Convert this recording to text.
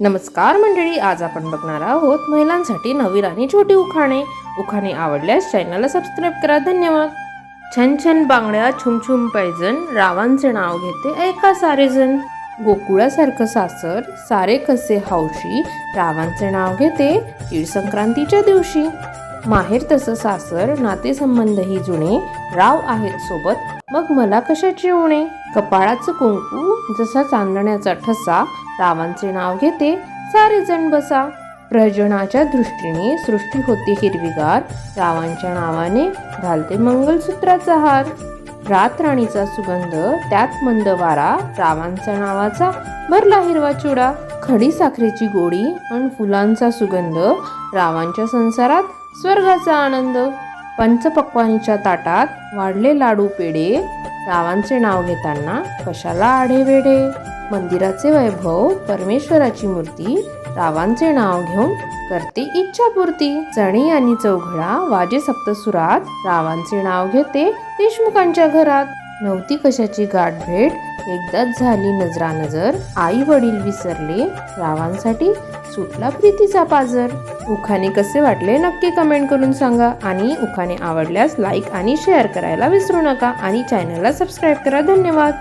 नमस्कार मंडळी आज आपण बघणार आहोत महिलांसाठी नवीन आणि छोटी उखाणे. उखाणे आवडल्यास चॅनलला सबस्क्राईब करा. धन्यवाद. छन छन बांगड्या छुमछुम पैजण रावांचे नाव घेते ऐका सारेजण. गोकुळासारखं सासर सारे कसे हौशी रावांचे नाव घेते तीळ संक्रांतीच्या दिवशी. माहेर तसं सासर नातेसंबंधही जुने राव आहेत सोबत. मग मला कशाची उणे कपाळाचं कुंकू जसा चांदण्याचा ठसा रावांचे नाव घेते सारे जण बसा. प्रजनाच्या दृष्टीने सृष्टी होती हिरवीगार रावांच्या नावाने घालते मंगलसूत्राचा हार. रात राणीचा सुगंध त्यात मंद वारा रावांचा नावाचा भरला हिरवा चुडा. खडी साखरेची गोडी आणि फुलांचा सुगंध रावांच्या संसारात स्वर्गाचा आनंद पंचपक्वानीच्या ताटात वाढले लाडू पेढे रावांचे नाव घेताना कशाला आढेवेढे? मंदिराचे वैभव परमेश्वराची मूर्ती रावांचे नाव घेऊन करते इच्छापूर्ती. चणी आणि चौघडा वाजे सप्तसुरात रावांचे नाव घेते देशमुखांच्या घरात. नव्हती कशाची गाठ भेट? एकदाच झाली नजरा नजर आई वडील विसरले. रावांसाठी सुटला प्रीतीचा पाजर. उखाने कसे वाटले नक्की कमेंट करून सांगा. आणि उखाने आवडल्यास लाईक आणि शेअर करायला विसरू नका. आणि चॅनलला सबस्क्राईब करा. धन्यवाद.